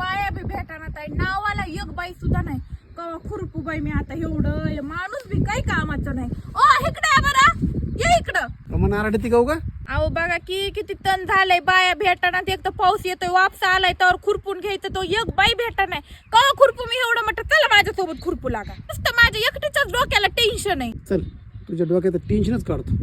बाया बी भेटाना ताई. नावाला एक बाई सुद्धा नाही. कवा खुरपू बाई मी आता एवढं. माणूस बी काही कामाचं नाही. ओ इकडे बरं. ये इकडं. मग नारायण ती गाऊ का अहो बघा की किती तण झालंय. बाया भेटाना एक तर पाऊस येतोय वापसा आलाय तर खुरपून घ्यायचं तो एक बाई भेटा नाही. कवा खुरपू मी एवढं म्हटलं चला माझ्यासोबत खुरपू लागा. नुसतं माझ्या एकटीच्याच डोक्याला टेन्शन आहे. चल तुझ्या डोक्यात टेन्शनच काढतो.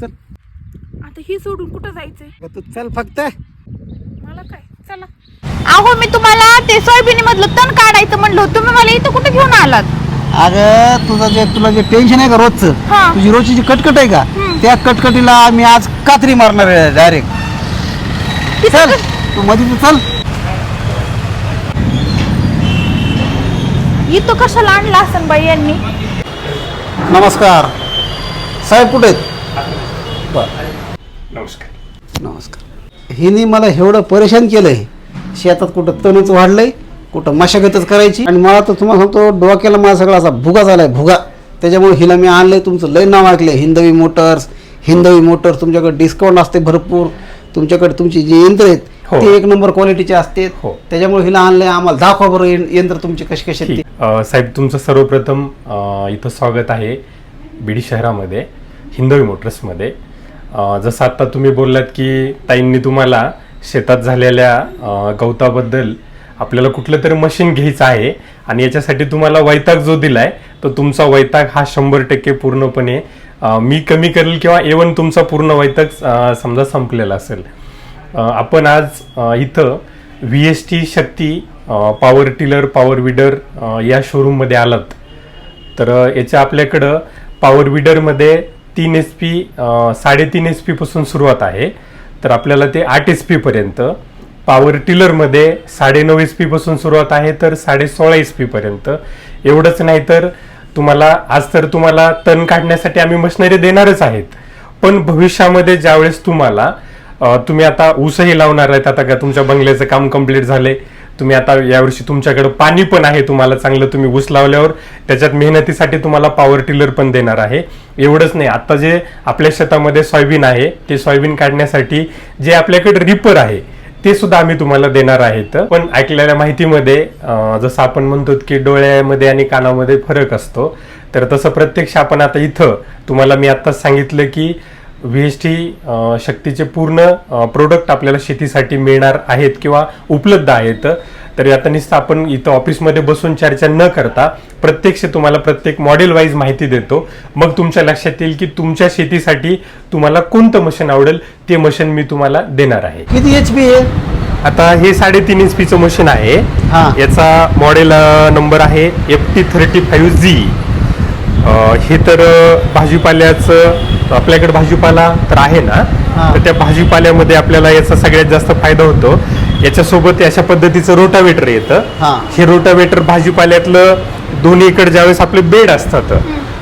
चल. आता ही सोडून कुठं जायचंय? तू चल फक्त. मला काय? चला. अहो मी तुम्हाला ते सोयाबीन मधलं तण काढायचं म्हणलं तुम्ही मला इथं कुठे घेऊन आलात? अगं तुझं जे तुला जे टेन्शन आहे का रोजचं? हा. तुझी रोजची जी कटकट आहे का? त्या कटकटीला मी आज कात्री मारणार आहे डायरेक्ट चल तू मध्ये तू चल. इथं कशाला आणला असन बाई यांनी? नमस्कार. साहेब कुठे आहेत? नमस्कार. नमस्कार. हिने मला एवढं परेशान केलंय. शेतात कुठं तणच वाढलंय कुठं मशागतच करायची. आणि मला तर तुम्हाला सांगतो डोक्याला माझा सगळा असा भुगा झालाय भुगा. त्याच्यामुळे हिला मी आणलंय तुमचं लय नाव ऐकलंय. हिंदवी मोटर्स हिंदवी मोटर्स तुमच्याकडे डिस्काउंट असते भरपूर. तुमच्याकडे तुमची जी यंत्र आहेत हो. ते एक नंबर क्वालिटीचे असते. हो. त्याच्यामुळे हिला आणलंय आम्हाला. दाखवा बरं यंत्र तुमचे कसे कसे साहेब तुमचं सर्वप्रथम इथं स्वागत आहे. बीडी शहरामध्ये हिंदवी मोटर्समध्ये. जसं आत्ता तुम्ही बोललात की ताईंनी तुम्हाला शेतात झालेल्या गवताबद्दल आपल्याला कुठलं तरी मशीन घ्यायचं आहे आणि याच्यासाठी तुम्हाला वैताग जो दिलाय तो तुमचा वैताग हा शंभर टक्के पूर्णपणे मी कमी करेल किंवा एवन तुमचा पूर्ण वैताग समजा संपलेला असेल. आपण आज इथं V S T Shakti power tiller power weeder या शोरूममध्ये आलात. तर याच्या आपल्याकडं पॉवर विडरमध्ये तीन एच पी साडेतीन एच पीपासून सुरुवात आहे. तर आपल्याला ते आठ एच पीपर्यंत पॉवर टिलरमध्ये साडेनऊ एच पीपासून सुरुवात आहे तर साडे सोळा एच पीपर्यंत एवढंच नाही तर तुम्हाला आज तर तुम्हाला तण काढण्यासाठी आम्ही मशिनरी देणारच आहेत. पण भविष्यामध्ये ज्यावेळेस तुम्हाला तुम्ही आता ऊसही लावणार आहेत आता का तुमच्या बंगल्याचं काम कंप्लीट झाले तुम्ही आता यावर्षी तुमच्याकडे पाणी पण आहे तुम्हाला चांगलं तुम्ही ऊस लावल्यावर त्याच्यात मेहनतीसाठी तुम्हाला पॉवर टिलर पण देणार आहे. एवढंच नाही आता जे आपल्या शेतामध्ये सोयाबीन आहे ते सोयाबीन काढण्यासाठी जे आपल्याकडे रिपर आहे ते सुद्धा आम्ही तुम्हाला देणार आहेत. पण ऐकलेल्या माहितीमध्ये जसं आपण म्हणतो की डोळ्यामध्ये आणि कानामध्ये फरक असतो तर तसं प्रत्यक्ष आपण आता इथं तुम्हाला मी आत्ताच सांगितलं की व्ही एस टी शक्तीचे पूर्ण प्रोडक्ट आपल्याला शेतीसाठी मिळणार आहेत किंवा उपलब्ध आहेत. तर आता नुसतं आपण इथं ऑफिसमध्ये बसून चर्चा न करता प्रत्यक्ष तुम्हाला प्रत्येक मॉडेल वाईज माहिती देतो. मग तुमच्या लक्षात येईल की तुमच्या शेतीसाठी तुम्हाला कोणतं मशीन आवडेल ते मशीन मी तुम्हाला देणार आहे. किती एच पी आहे? आता हे साडेतीन एच पीचं मशीन आहे. हा. याचा मॉडेल नंबर आहे F T thirty five Z हे तर भाजीपाल्याचं आपल्याकडे भाजीपाला तर आहे ना. तर त्या भाजीपाल्यामध्ये आपल्याला याचा सगळ्यात जास्त फायदा होतो. याच्यासोबत अशा पद्धतीचं रोटावेटर येतं. हा. हे रोटावेटर भाजीपाल्यातलं दोन्हीकडे ज्यावेळेस आपले बेड असतात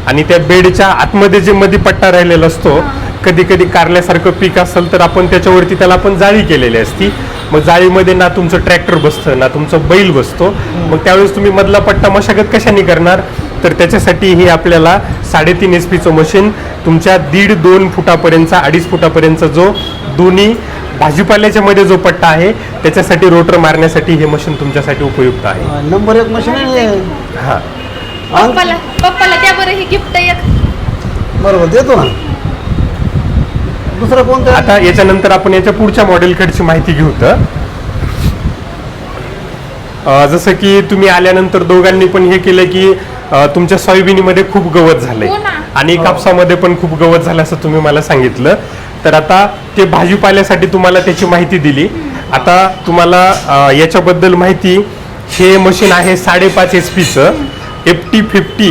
आणि त्या बेडच्या आतमध्ये जे मध्ये पट्टा राहिलेला असतो कधी कधी कारल्यासारखं पीक असेल तर आपण त्याच्यावरती त्याला आपण जाळी केलेली असती. मग जाळीमध्ये ना तुमचं ट्रॅक्टर बसतं ना तुमचं बैल बसतो. मग त्यावेळेस तुम्ही मधला पट्टा मशागत कशाने करणार? तर त्याच्यासाठी हे आपल्याला साडेतीन एच पीचं मशीन तुमच्या दीड दोन फुटापर्यंतचा अडीच फुटापर्यंतचा जो दोन्ही भाजीपाल्याच्या मध्ये जो पट्टा आहे त्याच्यासाठी रोटर मारण्यासाठी हे मशीन तुमच्यासाठी उपयुक्त आहे. नंबर एक मशीन आहे हा. पप्पाला पप्पाला त्या बरं हे गिफ्ट एक. बरोबर देतो ना. दुसरं कोणतं? आता याच्यानंतर आपण याच्या पुढच्या मॉडेलकडची माहिती घेऊ तर. अ, जसं की तुम्ही आल्यानंतर दोघांनी पण हे केलं की तुमच्या सोयाबीनीमध्ये खूप गवत झालंय. हो. आणि कापसामध्ये पण खूप गवत झालं असं तुम्ही मला सांगितलं. तर आता ते भाजीपाल्यासाठी तुम्हाला त्याची माहिती दिली. आता तुम्हाला याच्याबद्दल माहिती हे मशीन आहे साडेपाच एच पीचं एफ टी फिफ्टी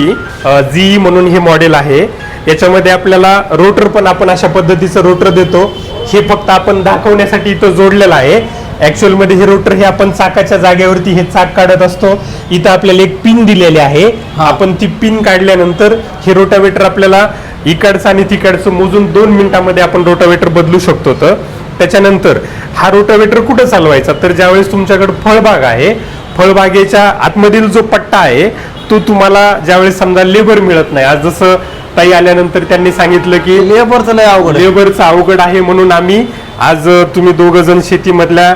जी म्हणून हे मॉडेल आहे. याच्यामध्ये आपल्याला रोटर पण आपण अशा पद्धतीचं रोटर देतो. हे फक्त आपण दाखवण्यासाठी इथं जोडलेलं आहे. ऍक्च्युअलमध्ये हे रोटर हे आपण चाकाच्या जागेवरती हे चाक काढत असतो. इथं आपल्याला एक पिन दिलेली आहे. आपण ती पिन काढल्यानंतर हे रोटावेटर आपल्याला इकडचं आणि तिकडचं मोजून दोन मिनिटामध्ये आपण रोटावेटर बदलू शकतो तर. त्याच्यानंतर हा रोटावेटर कुठं चालवायचा? तर ज्यावेळेस तुमच्याकडे फळबाग आहे फळबागेच्या आतमधील जो पट्टा आहे तो तुम्हाला ज्यावेळेस समजा लेबर मिळत नाही आज जसं ताई आल्यानंतर त्यांनी सांगितलं की लेबरचं लय अवघड. लेबरचं अवघड आहे म्हणून आम्ही आज तुम्ही दोघ जण शेतीमधल्या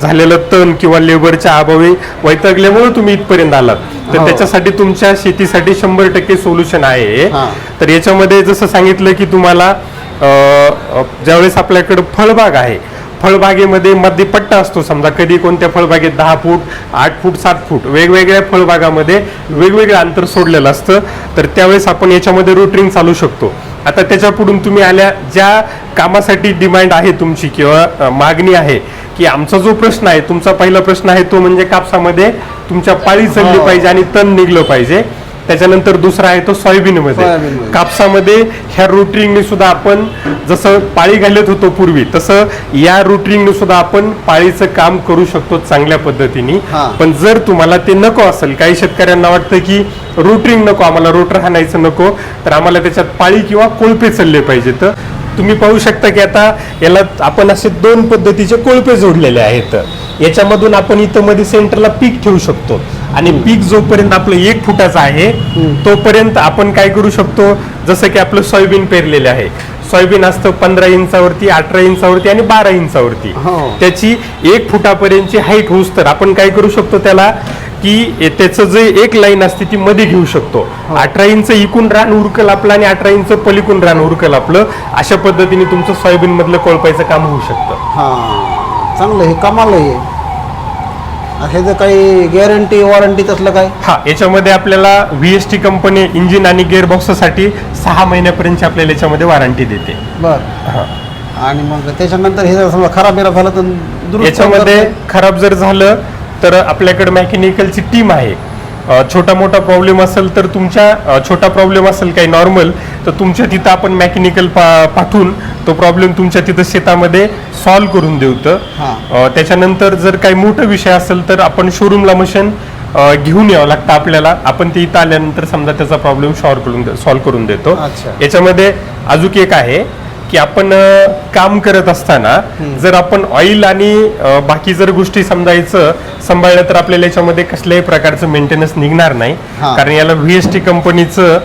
झालेलं तण किंवा लेबरच्या अभावी वैतागल्यामुळे तुम्ही इथपर्यंत आलात तर हो. त्याच्यासाठी तुमच्या शेतीसाठी शंभर टक्के सोल्युशन आहे. तर याच्यामध्ये जसं सांगितलं की तुम्हाला ज्यावेळेस आपल्याकडे फळबाग आहे फळबागेमध्ये मध्ये पट्टा असतो. समजा कधी कोणत्या फळबागेत दहा फूट आठ फूट सात फूट वेगवेगळ्या फळबागामध्ये वेगवेगळं अंतर सोडलेलं असतं. तर त्यावेळेस आपण याच्यामध्ये रोटरिंग चालू शकतो. आता त्याच्या पुढून तुम्ही आल्या ज्या कामासाठी डिमांड आहे तुमची किंवा मागणी आहे की आमचा जो प्रश्न आहे तुमचा पहिला प्रश्न आहे तो म्हणजे कापसामध्ये तुमच्या पाळी चालली हो. पाहिजे आणि तण निघलं पाहिजे. त्याच्यानंतर दुसरा आहे तो सोयाबीन मध्ये सोयाबीनमध्ये. कापसामध्ये ह्या रोटरिंगने सुद्धा आपण जसं पाळी घालत होतो पूर्वी तसं या रोटरिंगने सुद्धा आपण पाळीचं काम करू शकतो चांगल्या पद्धतीने. हा. पण जर तुम्हाला ते नको असेल काही शेतकऱ्यांना वाटतं की रोटरिंग नको आम्हाला रोटर हाणायचं नको तर आम्हाला त्याच्यात पाळी किंवा कोळपे चालले पाहिजे. तर तुम्ही पाहू शकता की आता याला आपण असे दोन पद्धतीचे कोळपे जोडलेले आहेत. याच्यामधून आपण इथं मध्ये सेंटरला पीक ठेवू शकतो. आणि पीक जोपर्यंत आपलं एक फुटाचं आहे तोपर्यंत आपण काय करू शकतो? जसं की आपलं सोयाबीन पेरलेले आहे. सोयाबीन असतं पंधरा इंचावरती अठरा इंचावरती आणि बारा इंचावरती. हो. त्याची एक फुटापर्यंतची हाईट होऊस तर आपण काय करू शकतो त्याला? की त्याचं जे एक लाईन असते ती मध्ये घेऊ शकतो. अठरा इंच इकून रान उरकल आपलं आणि अठरा इंच पलीकडून रान उरकल आपलं. अशा पद्धतीने तुमचं सोयाबीन मधलं कोळपायचं काम होऊ शकतं. हा. चांगलं हे कमाल आहे. हे जर काही गॅरंटी वॉरंटी तसलं काय? हा याच्यामध्ये आपल्याला व्हीएसटी कंपनी इंजिन आणि गिअरबॉक्ससाठी सहा महिन्यापर्यंतची आपल्याला याच्यामध्ये वॉरंटी देते. बर. हा. आणि मग त्याच्यानंतर हे जर समजा खराब बिराब झालं तर दुरुस्त याच्यामध्ये करता- खराब जर झालं तर आपल्याकडे मेकॅनिकलची टीम आहे. छोटा मोठा प्रॉब्लेम असेल तर तुमच्या छोटा प्रॉब्लेम असेल काही नॉर्मल तर तुमच्या तिथं आपण मेकॅनिकल पाठवून तो प्रॉब्लेम तुमच्या तिथं शेतामध्ये सॉल्व्ह करून देऊतं त्याच्यानंतर जर काही मोठा विषय असेल तर आपण शोरूमला मशीन घेऊन यावं लागतं आपल्याला. आपण ते इथं आल्यानंतर समजा त्याचा प्रॉब्लेम सॉल्व्ह करून सॉल्व्ह करून देतो. याच्यामध्ये अजून एक आहे की आपण काम करत असताना जर आपण ऑइल आणि बाकी जर गोष्टी समजायचं सांभाळलं तर आपल्याला याच्यामध्ये कसल्याही प्रकारचं मेंटेनन्स निघणार नाही. कारण याला व्हीएसटी कंपनीचं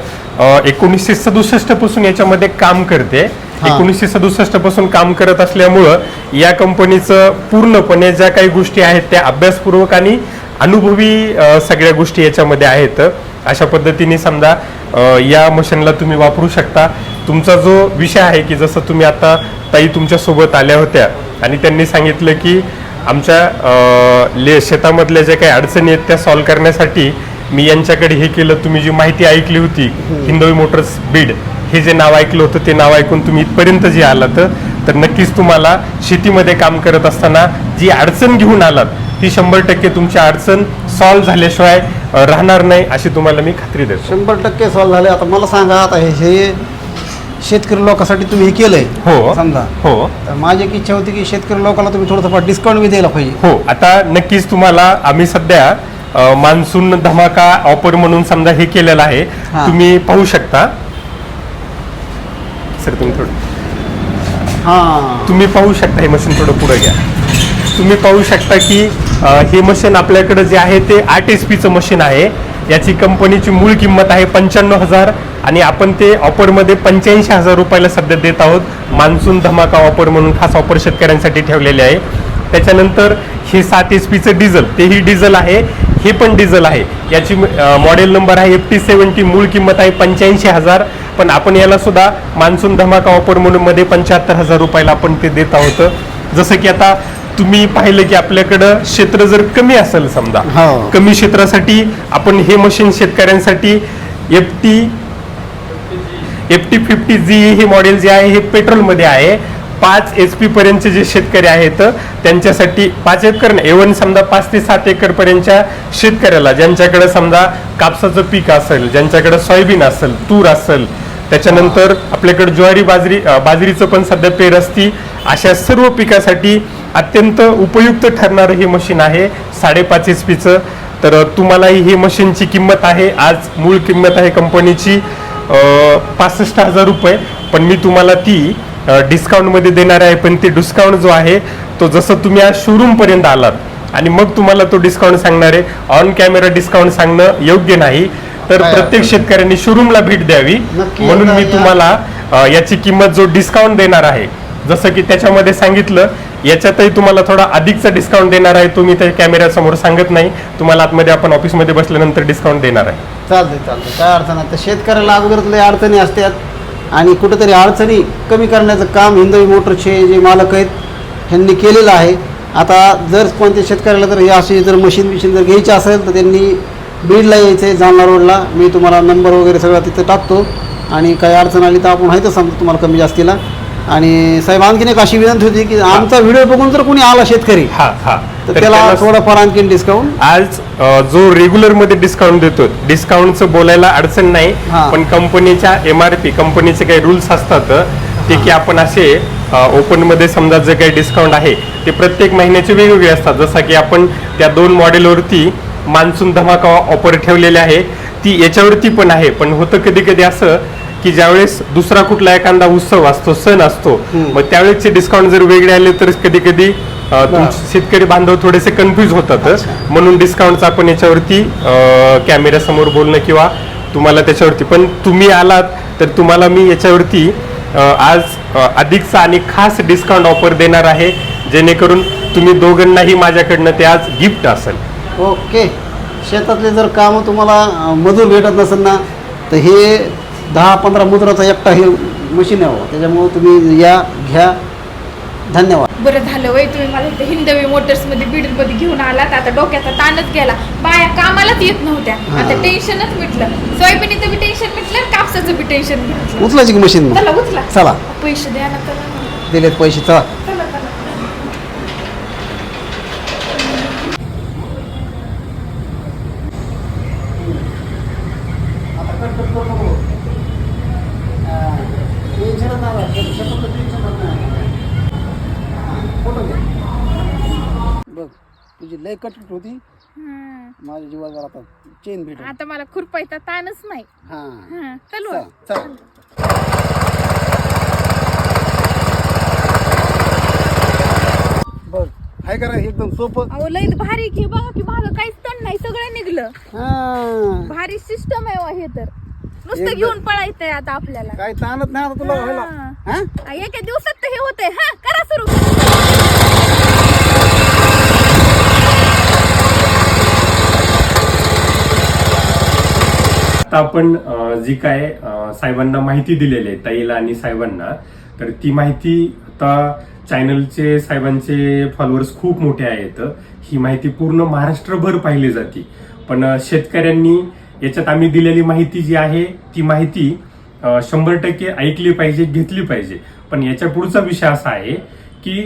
एकोणीसशे सदुसष्टपासून याच्यामध्ये काम करते. एकोणीसशे सदुसष्टपासून काम करत असल्यामुळं या कंपनीचं पूर्णपणे ज्या काही गोष्टी आहेत त्या अभ्यासपूर्वक आणि अनुभवी सगळ्या गोष्टी याच्यामध्ये आहेत. अशा पद्धतीने समजा या मशीनला तुम्ही वापरू शकता. तुमचा जो विषय आहे की जसं तुम्ही आता ताई तुमच्यासोबत आल्या होत्या आणि त्यांनी सांगितलं की आमच्या ले शेतामधल्या ज्या काही अडचणी आहेत त्या सॉल्व्ह करण्यासाठी मी यांच्याकडे हे केलं तुम्ही जी माहिती ऐकली होती हिंदवी मोटर्स बीड हे जे नाव ऐकलं होतं ते नाव ऐकून तुम्ही इथपर्यंत जे आलात तर नक्कीच तुम्हाला शेतीमध्ये काम करत असताना जी अडचण घेऊन आलात ती शंभर टक्के तुमची अडचण सॉल्व्ह झाल्याशिवाय राहणार नाही अशी तुम्हाला मी खात्री देतो. शंभर टक्के सॉल्व्ह झाले. आता मला सांगा आता हे हे शेतकरी लोकांसाठी तुम्ही हे केलंय. हो. समजा. हो. तर माझी एक इच्छा होती की शेतकरी लोकांना तुम्ही थोडंसं डिस्काउंट बी द्यायला पाहिजे. हो. आता नक्कीच तुम्हाला आम्ही सध्या अ, मान्सून धमाका ऑफर म्हणून समजा हे केलेलं आहे. हा. तुम्ही पाहू शकता. सर तुम्ही थोडं हां. तुम्ही पाहू शकता हे मशीन थोडं पुढे घ्या. तुम्ही पाहू शकता की अ, हे मशीन आपल्याकडे जे आहे ते आठ एच पीचं मशीन आहे. याची कंपनीची मूळ किंमत आहे पंच्याण्णव हजार आणि आपण ते ऑफरमध्ये पंच्याऐंशी हजार रुपयाला सध्या देत आहोत. मान्सून धमाका ऑफर म्हणून खास ऑफर शेतकऱ्यांसाठी ठेवलेले आहे. त्याच्यानंतर हे सात एच पीचं डिझेल तेही डिझेल आहे. हे पण डिझेल आहे. याची मॉडेल नंबर आहे एफ टी सेवन्टी मूळ किंमत आहे पंच्याऐंशी हजार. पण आपण याला सुद्धा मान्सून धमाका ऑफर म्हणून मध्ये पंच्याहत्तर हजार रुपयाला आपण ते देत आहोत. जसं की आता तुम्ही पाहिलं की आपल्याकडं क्षेत्र जर कमी असेल समजा हो. कमी क्षेत्रासाठी आपण हे मशीन शेतकऱ्यांसाठी F T F T fifty G हे मॉडेल जे आहे हे पेट्रोलमध्ये आहे पाच एच पी पर्यंतचे जे शेतकरी आहेत त्यांच्यासाठी पाच एकर एवन समजा पाच ते सात एकर पर्यंतच्या शेतकऱ्याला ज्यांच्याकडे समजा कापसाचं पीक असेल ज्यांच्याकडे सोयाबीन असेल तूर असेल त्याच्यानंतर आपल्याकडे ज्वारी बाजरी बाजरीचं पण सध्या पेर असती. अशा सर्व पिकासाठी अत्यंत उपयुक्त ठरणारं हे मशीन आहे साडेपाच एच पीचं. तर तुम्हालाही हे मशीनची किंमत आहे. आज मूळ किंमत आहे कंपनीची पासष्ट हजार रुपये. पण मी तुम्हाला ती डिस्काउंटमध्ये देणार आहे. पण ते डिस्काउंट जो आहे तो जसं तुम्ही आज शोरूमपर्यंत आलात आणि मग तुम्हाला तो डिस्काउंट सांगणार आहे. ऑन कॅमेरा डिस्काउंट सांगणं योग्य नाही. तर प्रत्येक शेतकऱ्यांनी शोरूमला भेट द्यावी. म्हणून मी तुम्हाला याची किंमत जो डिस्काउंट देणार आहे जसं की त्याच्यामध्ये सांगितलं याच्यातही तुम्हाला थोडा अधिकचा डिस्काउंट देणार आहे. तुम्ही त्या कॅमेऱ्यासमोर सांगत नाही. तुम्हाला आतमध्ये आपण ऑफिसमध्ये बसल्यानंतर डिस्काउंट देणार आहे. चालतंय चालतंय. काय अडचण नाही. तर शेतकऱ्याला अगोदर लय अडचणी असतात आणि कुठेतरी अडचणी कमी करण्याचं काम हिंदवी मोटरचे जे मालक आहेत ह्यांनी केलेलं आहे. आता जर कोणत्या शेतकऱ्याला जर हे अशी जर मशीन बिशीन जर घ्यायची असेल तर त्यांनी बीडला यायचं आहे जालना रोडला मी तुम्हाला नंबर वगैरे सगळा तिथं टाकतो. आणि काही अडचण आली तर आपण माहितच सांगतो तुम्हाला कमी जास्तीला. आणि साहेब आणखीन एक अशी विनंती होती की आमचा व्हिडिओ बघून जर कोणी आला शेतकरी हा हा. तर त्याला थोडंफार आणखीन डिस्काउंट आज जो रेग्युलरमध्ये डिस्काउंट देतो डिस्काउंटचं बोलायला अडचण नाही हा. पण कंपनीच्या एम आर पी कंपनीचे काही रूल्स असतात ते की आपण असे ओपनमध्ये समजा जे काही डिस्काउंट आहे ते प्रत्येक महिन्याचे वेगवेगळे असतात. जसं की आपण त्या दोन मॉडेलवरती मान्सून धमाका ऑफर ठेवलेले आहे. ती याच्यावरती पण आहे. पण होतं कधी कधी असं की ज्यावेळेस दुसरा कुठला एखादा उत्सव असतो सण असतो. मग त्यावेळेसचे डिस्काउंट जर वेगळे आले तर कधी कधी शेतकरी बांधव थोडेसे कन्फ्युज होतात. म्हणून डिस्काउंटचं आपण याच्यावरती कॅमेऱ्या समोर बोलणं किंवा तुम्हाला त्याच्यावरती. पण तुम्ही आलात तर तुम्हाला मी याच्यावरती आज अधिकचा आणि खास डिस्काउंट ऑफर देणार आहे. जेणेकरून तुम्ही दोघांनाही माझ्याकडनं ते आज गिफ्ट असेल. ओके. शेतातले जर कामं तुम्हाला मजूर भेटत नसेल ना तर हे दहा पंधरा मुद्राचा एकटा हे मशीन आहे हो. त्याच्यामुळं तुम्ही या घ्या. धन्यवाद. बरं झालं वय तुम्ही मला इथे हिंदवी मोटर्समध्ये बीडमध्ये घेऊन आलात. आता डोक्याचा ताणच गेला. बाया कामालाच येत नव्हत्या. आता टेन्शनच मिटलं. सोयाबीनचं बी टेन्शन मिटलं कापसाचं बी टेन्शन मिटलं. उचलायची की मशीन चला उचला. चला. पैसे द्या ना दिलेत पैसे चला चला चला बघ तुझी लय कटकट होती. माझ्या जीवाला आता चेन भेट आता मला खुरपायचा ताणच नाही. हा. हा, चलू चला बघ हाय करा एकदम सोपं. अहो लई भारी की बघा की माझं काहीच तण नाही हा. भारी सिस्टम आहे वा हे तर. नुसतं एकदम- घेऊन पळायचंय आता आपल्याला. काय ताणत नाही आता तुला व्हायला. हा. हा आ, एका दिवसात तर हे होतंय. हा करा सुरू. आता आपण अ, जी काय अ, साहेबांना माहिती दिलेली आहे ताईला आणि साहेबांना तर ती माहिती आता चॅनलचे साहेबांचे फॉलोअर्स खूप मोठे आहेत. ही माहिती पूर्ण महाराष्ट्रभर पाहिली जाते. पण शेतकऱ्यांनी याच्यात आम्ही दिलेली माहिती जी आहे ती माहिती शंभर टक्के ऐकली पाहिजे घेतली पाहिजे. पण याच्या पुढचा विषय असा आहे की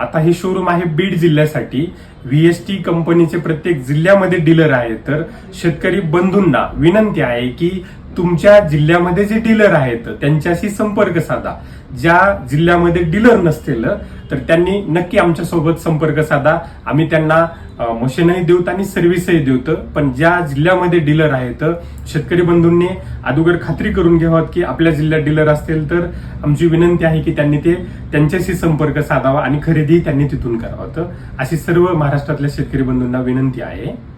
आता हे शोरूम आहे बीड जिल्ह्यासाठी. व्ही एस टी कंपनीचे प्रत्येक जिल्ह्यामध्ये डीलर आहेत. तर शेतकरी बंधूंना विनंती आहे की तुमच्या जिल्ह्यामध्ये जे डीलर आहेत त्यांच्याशी संपर्क साधा. ज्या जिल्ह्यामध्ये डीलर नसतील तर त्यांनी नक्की आमच्यासोबत संपर्क साधा. आम्ही त्यांना मशीनही देऊत आणि सर्व्हिसही देऊत. पण ज्या जिल्ह्यामध्ये डीलर आहेत शेतकरी बंधूंनी अगोदर खात्री करून घ्यावात की आपल्या जिल्ह्यात डीलर असतील तर आमची विनंती आहे की त्यांनी ते त्यांच्याशी संपर्क साधावा आणि खरेदी त्यांनी तिथून करावं. तर अशी सर्व महाराष्ट्रातल्या शेतकरी बंधूंना विनंती आहे.